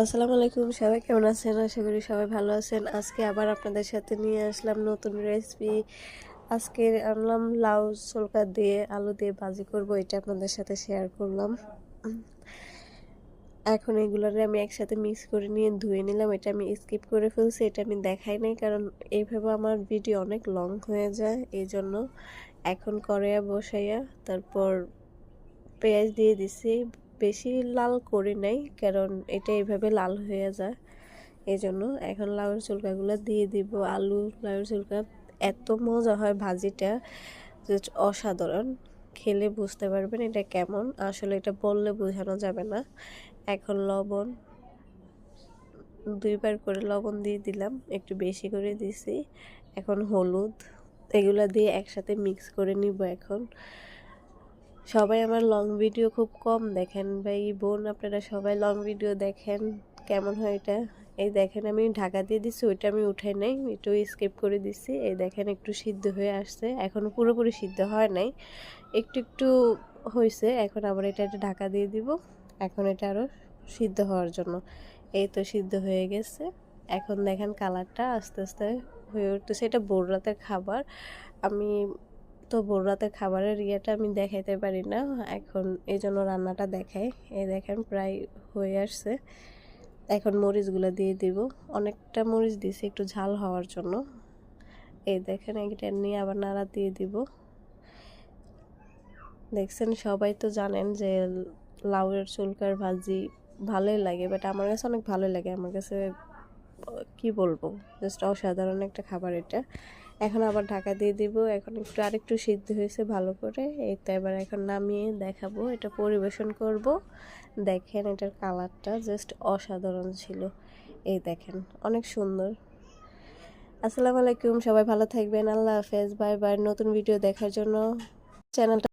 আসসালামু আলাইকুম, সবাই কেমন আছেন? আশা করি সবাই ভালো আছেন। আজকে আবার আপনাদের সাথে নিয়ে আসলাম নতুন রেসিপি আজকে আনলাম লাউ সলকা দিয়ে আলু দিয়ে ভাজি করব, এটা আপনাদের সাথে শেয়ার করলাম। এখন এগুলোরে আমি একসাথে মিক্স করে নিয়ে ধুয়ে নিলাম। এটা আমি স্কিপ করে ফেলছি, এটা আমি দেখাই নাই, কারণ এইভাবে আমার ভিডিও অনেক লং হয়ে যায় এই জন্য এখন কড়াইয়া বসাইয়া তারপর পেঁয়াজ দিয়ে দিছি। বেশি লাল করি নাই, কারণ এটা এইভাবে লাল হয়ে যায়। এই জন্য এখন লাউয়ের চুলকাগুলো দিয়ে দিব। আলু, লাউয়ের চুলকা এত মজা হয় ভাজিটা জাস্ট অসাধারণ। খেলে বুঝতে পারবেন এটা কেমন। আসলে এটা বললে বোঝানো যাবে না। এখন লবণ, দুইবার করে লবণ দিয়ে দিলাম, একটু বেশি করে দিছি। এখন হলুদ, এগুলা দিয়ে একসাথে মিক্স করে নিব এখন। সবাই আমার লং ভিডিও খুব কম দেখেন। ভাই, বোন, আপনারা সবাই লং ভিডিও দেখেন। কেমন হয় এটা? এই দেখেন, আমি ঢাকা দিয়ে দিচ্ছি ওইটা আমি উঠাই নাই, একটু স্কিপ করে দিচ্ছি এই দেখেন, একটু সিদ্ধ হয়ে আসছে। এখনও পুরোপুরি সিদ্ধ হয় নাই। একটু একটু হয়েছে এখন আবার এটা একটা ঢাকা দিয়ে দিব। এখন এটা আরও সিদ্ধ হওয়ার জন্য। এই তো সিদ্ধ হয়ে গেছে। এখন দেখেন কালারটা আস্তে আস্তে হয়ে উঠতেছে। এটা বোররাতের খাবার। আমি তো ভোর রাতে খাবারের ইয়েটা আমি দেখাইতে পারি না। এখন এই জন্য রান্নাটা দেখাই। এই দেখেন প্রায় হয়ে আসছে। এখন মরিচগুলো দিয়ে দিব। অনেকটা মরিচ দিছি একটু ঝাল হওয়ার জন্য। এই দেখেন এটা নিয়ে আবার নাড়া দিয়ে দিব। দেখছেন, সবাই তো জানেন যে লাউয়ের চুলকার ভাজি ভালোই লাগে বাট আমার কাছে অনেক ভালোই লাগে। আমার কাছে, কি বলব? জাস্ট অসাধারণ একটা খাবার এটা। এখন আবার ঢাকা দিয়ে দিব। এখন একটু আরেকটু সিদ্ধ হয়েছে ভালো করে। এই তো এবার এখন নামিয়ে দেখাবো, এটা পরিবেশন করব। দেখেন এটার কালারটা জাস্ট অসাধারণ ছিল। এই দেখেন, অনেক সুন্দর। আসসালামু আলাইকুম, সবাই ভালো থাকবেন। আল্লাহ হাফেজ, বাই বাই। নতুন ভিডিও দেখার জন্য চ্যানেলটা